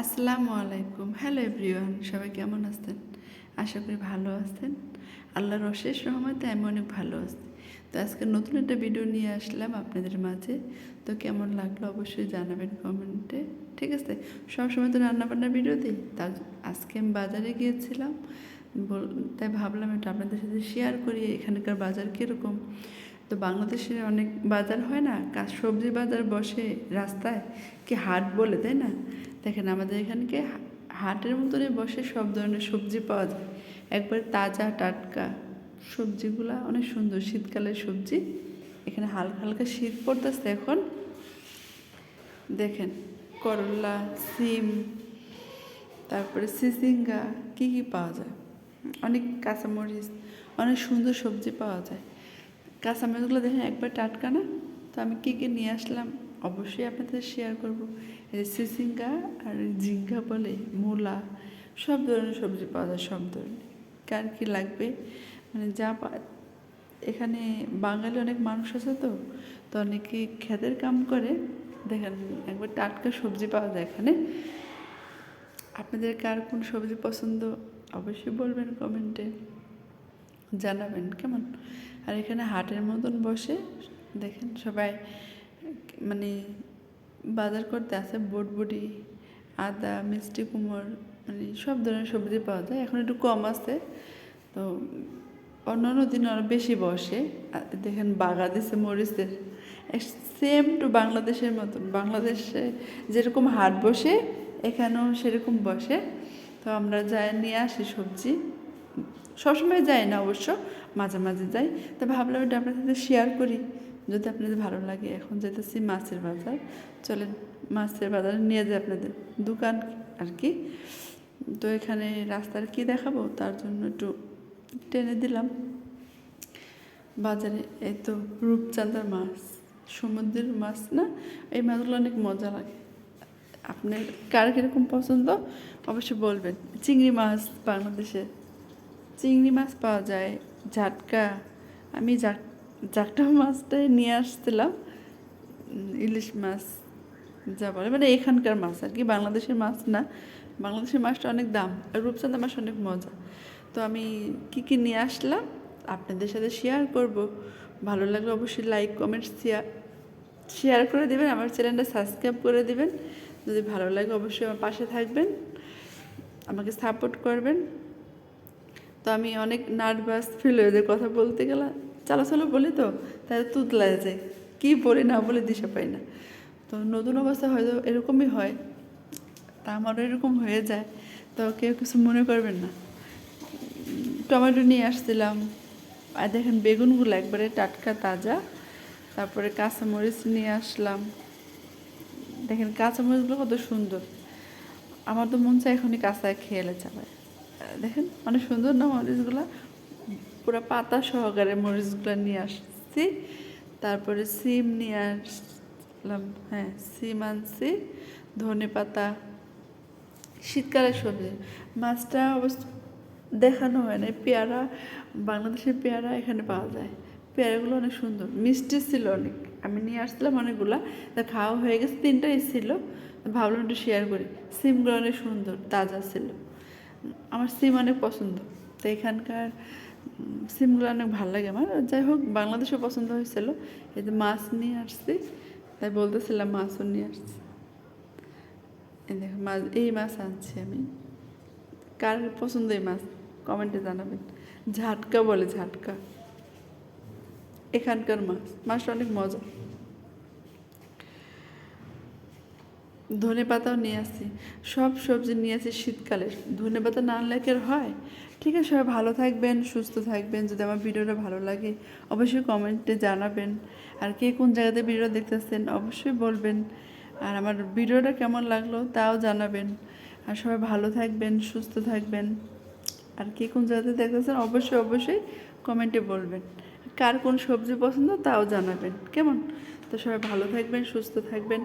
আসসালামু আলাইকুম। Hello everyone সবাই কেমন আছেন? আশা করি ভালো আছেন। আল্লাহর অশেষ রহমতে আমি অনেক ভালো আছি। তো আজকে নতুন একটা ভিডিও নিয়ে আসলাম আপনাদের মাঝে। তো কেমন লাগল অবশ্যই জানাবেন কমেন্টে। ঠিক আছে? সবসময় তো রান্নাবান্নার ভিডিও দিই। তা আজকে আমি বাজারে গিয়েছিলাম। তাই ভাবলাম এটা আপনাদের সাথে শেয়ার করি এখানকার বাজার কীরকম। তো বাংলাদেশে অনেক বাজার হয় না কাজ সবজি বাজার বসে রাস্তায়, কি হাট বলে, তাই না? দেখেন আমাদের এখানকে হাটের মতনই বসে সব ধরনের সবজি পাওয়া যায়। একবার তাজা টাটকা সবজিগুলা, অনেক সুন্দর শীতকালের সবজি, এখানে হালকা হালকা শীত পড়তেছে এখন। দেখেন করলা, সিম, তারপরে সিসিঙ্গা, কী কী পাওয়া যায়? অনেক কাঁচামরিচ, অনেক সুন্দর সবজি পাওয়া যায়। কাঁচামরিচগুলো দেখেন একবার টাটকা না? তো আমি কী কী নিয়ে আসলাম? অবশ্যই আপনাদের শেয়ার করব। সিসিঙ্গা আর ঝিঙ্গা বলে, মূলা, সব ধরনের সবজি পাওয়া যায় সব ধরনের। কার কী লাগবে? মানে যা এখানে বাঙালি অনেক মানুষ আছে তো তো অনেকে খেতের কাম করে। দেখেন, একবার টাটকা সবজি পাওয়া যায় এখানে। আপনাদের কার কোন সবজি পছন্দ? অবশ্যই বলবেন কমেন্টে। জানাবেন, কেমন? আর এখানে হাটের মতন বসে দেখেন সবাই মানে বাজার করতে আসে বটবটি, আদা, মিষ্টি কুমড় মানে সব ধরনের সবজি পাওয়া যায়। এখন একটু কম আছে, তো অন্যান্য দিন আরও বেশি বসে। দেখেন বাগা দিছে মরিচের। সেম টু বাংলাদেশের মতন। বাংলাদেশে যেরকম হাট বসে, এখানেও সেরকম বসে। তো আমরা যাই নিয়ে আসি সবজি। সবসময় যাই না অবশ্য। মাঝে মাঝে যাই। তো ভাবলাম এটা আপনার সাথে শেয়ার করি। যদি আপনাদের ভালো লাগে, এখন যেতেছি মাছের বাজার। চলেন, মাছের বাজারে নিয়ে যাই আপনাদের দোকান আর কি তো এখানে রাস্তার কি দেখাবো? তার জন্য একটু টেনে দিলাম। বাজারে এই তো রূপচাঁদার মাছ, সমুদ্রের মাছ না? এই মাছগুলো অনেক মজা লাগে। আপনার কার কীরকম পছন্দ? অবশ্যই বলবেন। চিংড়ি মাছ বাংলাদেশে। চিংড়ি মাছ পাওয়া যায় ঝাটকা। আমি জাটকা মাছটাই নিয়ে আসছিলাম। ইলিশ মাছ যা বলে মানে এখানকার মাছ আর কি, বাংলাদেশের মাছ না। বাংলাদেশের মাছটা অনেক দাম আর রূপচাঁদা মাছ অনেক মজা। তো আমি কি কি নিয়ে আসলাম আপনাদের সাথে শেয়ার করব। ভালো লাগলে অবশ্যই লাইক কমেন্ট শেয়ার শেয়ার করে দেবেন, আমার চ্যানেলটা সাবস্ক্রাইব করে দেবেন। যদি ভালো লাগে অবশ্যই আমার পাশে থাকবেন, আমাকে সাপোর্ট করবেন। তো আমি অনেক নার্ভাস ফিল হয়ে যায় কথা বলতে গেলে। চালাচালো বলি তো তাই তুতলায় যায় কী বলি না বলে দিশা পাই না। তো নতুন অবস্থা হয়তো এরকমই হয়, তা আমারও এরকম হয়ে যায়। তো কেউ কিছু মনে করবেন না। টমেটো নিয়ে আসছিলাম। আর দেখেন বেগুনগুলো একবারে টাটকা, তাজা। তারপরে কাঁচামরিচ নিয়ে আসলাম। দেখেন কাঁচামরিচগুলো কত সুন্দর। আমার তো মন চায় এখনই কাঁচা খেয়ে চালায়। দেখেন, অনেক সুন্দর না মরিচগুলো? পুরো পাতা সহকারে মরিচগুলো নিয়ে আসছি। তারপরে সিম নিয়ে আসলাম হ্যাঁ সিম আনছি, ধনে পাতা শীতকালের সবজি। মাছটা অবশ্য দেখানো হয় না পেয়ারা, বাংলাদেশের পেয়ারা এখানে পাওয়া যায়। পেয়ারাগুলো অনেক সুন্দর, মিষ্টি ছিল অনেক। আমি নিয়ে আসছিলাম অনেকগুলা, তা খাওয়া হয়ে গেছে, তিনটাই ছিল। ভাবলাম একটু শেয়ার করি। সিমগুলো অনেক সুন্দর, তাজা ছিল। আমার সিম অনেক পছন্দ। তো এখানকার সিমগুলো অনেক ভালো লাগে আমার। যাই হোক, বাংলাদেশও পছন্দ হয়েছিল। এই যে মাছ নিয়ে আসছি, তাই বলতেছিলাম মাছও নিয়ে আসছি। এই দেখো, মাছ, এই মাছ আনছি আমি। কার পছন্দ এই মাছ? কমেন্টে জানাবেন। ঝাটকা বলে ঝাটকা। এখানকার মাছ, মাছটা অনেক মজা। ধনে পাতাও নিয়ে আসছি। সব সবজি নিয়ে আসি শীতকালে। ধনে পাতা না আনলে হয়? ঠিক আছে, সবাই ভালো থাকবেন, সুস্থ থাকবেন। যদি আমার ভিডিওটা ভালো লাগে, অবশ্যই কমেন্টে জানাবেন। আর কে কোন জায়গাতে ভিডিও দেখতেছেন, অবশ্যই বলবেন। আর আমার ভিডিওটা কেমন লাগল, তাও জানাবেন। আর সবাই ভালো থাকবেন, সুস্থ থাকবেন। আর কে কোন জায়গাতে দেখতেছেন, অবশ্যই অবশ্যই কমেন্টে বলবেন। কার কোন সবজি পছন্দ, তাও জানাবেন। কেমন? তো সবাই ভালো থাকবেন, সুস্থ থাকবেন।